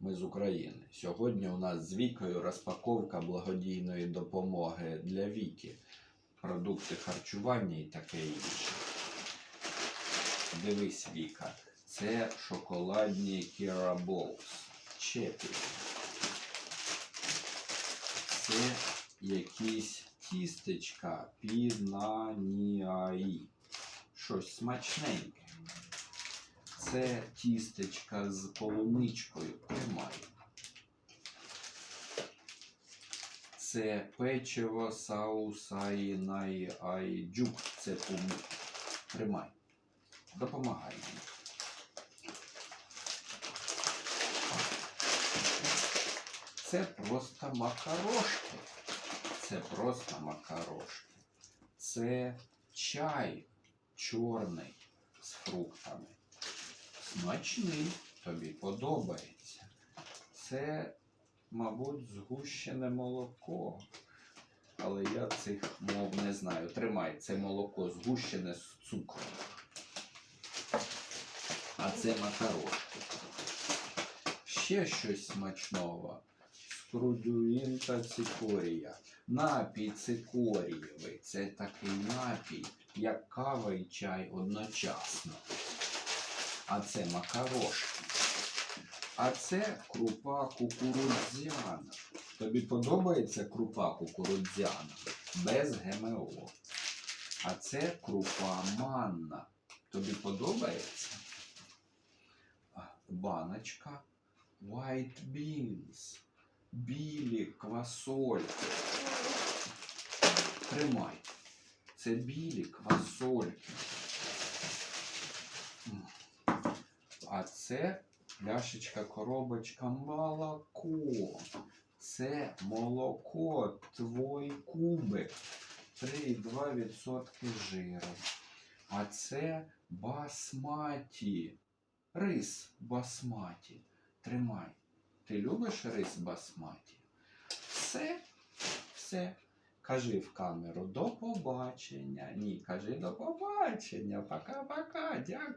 Ми з України. Сьогодні у нас з Вікою розпаковка благодійної допомоги для Віки. Продукти харчування і таке інше. Дивись, Віка. Це шоколадні Kira Balls. Чепі. Це якісь тістечка пінаніаї. Щось смачненьке. Це тістечка з полуничкою. Тримай. Це печиво саусаїнай айджук. Це пуму. Тримай. Допомагай мені. Це просто макарошки. Це просто макарошки. Це чай чорний з фруктами. Смачний, тобі подобається. Це, мабуть, згущене молоко. Але я цих мов не знаю. Тримай, це молоко згущене з цукром. А це макарошки. Ще щось смачного. Скрудюїн та цикорія. Напій цикорієвий. Це такий напій, як кава і чай одночасно. А це макарошки. А це крупа кукурудзяна. Тобі подобається крупа кукурудзяна без ГМО. А це крупа манна. Тобі подобається? Баночка White Beans. Білі квасольки. Тримай. Це білі квасольки. М. А це пляшечка, коробочка молоко. Це молоко, твой кубик. 3,2% жиру. А це басматі. Рис басматі. Тримай. Ти любиш рис басматі? Все, все. Кажи в камеру до побачення. Ні, кажи до побачення. Пока-пока. Дякую.